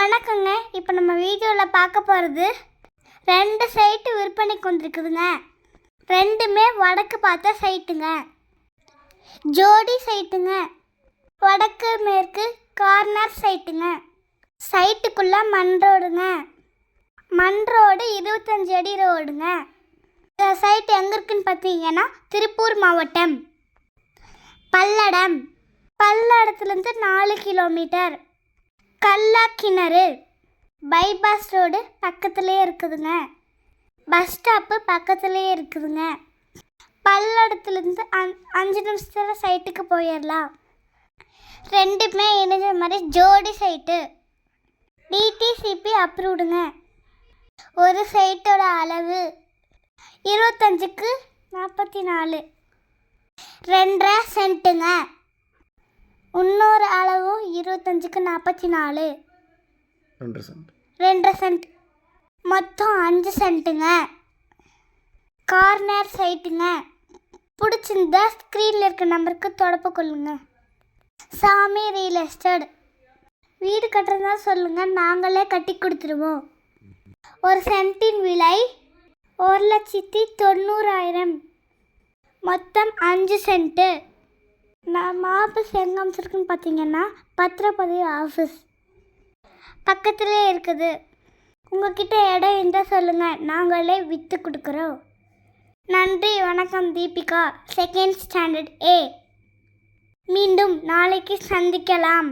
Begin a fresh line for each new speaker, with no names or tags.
வணக்கங்க. இப்போ நம்ம வீடியோவில் பார்க்க போகிறது ரெண்டு சைட்டு விற்பனைக்கு வந்திருக்குதுங்க. ரெண்டுமே வடக்கு பார்த்த சைட்டுங்க ஜோடி சைட்டுங்க வடக்கு மேற்கு கார்னர் சைட்டுங்க சைட்டுக்குள்ளே மண் ரோடுங்க மண் ரோடு இருபத்தஞ்சி அடி ரோடுங்க இந்த சைட்டு எங்கே இருக்குன்னு பார்த்தீங்கன்னா திருப்பூர் மாவட்டம். பல்லடம். பல்லடத்துலேருந்து நாலு கிலோமீட்டர் கல்லா கிணறு பைபாஸ் ரோடு பக்கத்துலேயே இருக்குதுங்க. பஸ் ஸ்டாப்பு பக்கத்துலேயே இருக்குதுங்க. பல்லடத்துலேருந்து அஞ் அஞ்சு நிமிஷத்தில் சைட்டுக்கு போயிடலாம் ரெண்டுமே இணைஞ்ச மாதிரி ஜோடி சைட்டு. டிடிசிபி அப்ரூவ்டுங்க ஒரு சைட்டோட அளவு இருபத்தஞ்சுக்கு நாற்பத்தி நாலு. ரெண்டரை சென்ட்டுங்க. இன்னொரு அளவும் இருபத்தஞ்சுக்கு நாற்பத்தி நாலு
ரெண்டு சென்ட்
ரெண்டரை சென்ட் மொத்தம் அஞ்சு சென்ட்டுங்க கார்னர் சைட்டுங்க பிடிச்சிருந்தா ஸ்க்ரீனில் இருக்க நம்பருக்கு தொடர்பு கொள்ளுங்க. சாமி ரியல் எஸ்டேட் வீடு கட்டுறதா சொல்லுங்கள் நாங்களே கட்டி கொடுத்துருவோம். ஒரு சென்ட்டின் விலை ஒரு லட்சத்தி தொண்ணூறாயிரம். மொத்தம் அஞ்சு சென்ட்டு ஆஃபீஸ் எங்கே அமைச்சிருக்குன்னு பார்த்தீங்கன்னா பத்திரப்பதிவு ஆஃபீஸ் பக்கத்துலேயே இருக்குது. உங்ககிட்ட இடம் இருந்தால் சொல்லுங்கள் நாங்களே விற்று கொடுக்குறோம். நன்றி வணக்கம் தீபிகா. செகண்ட் ஸ்டாண்டர்ட் ஏ மீண்டும் நாளைக்கு சந்திக்கலாம்.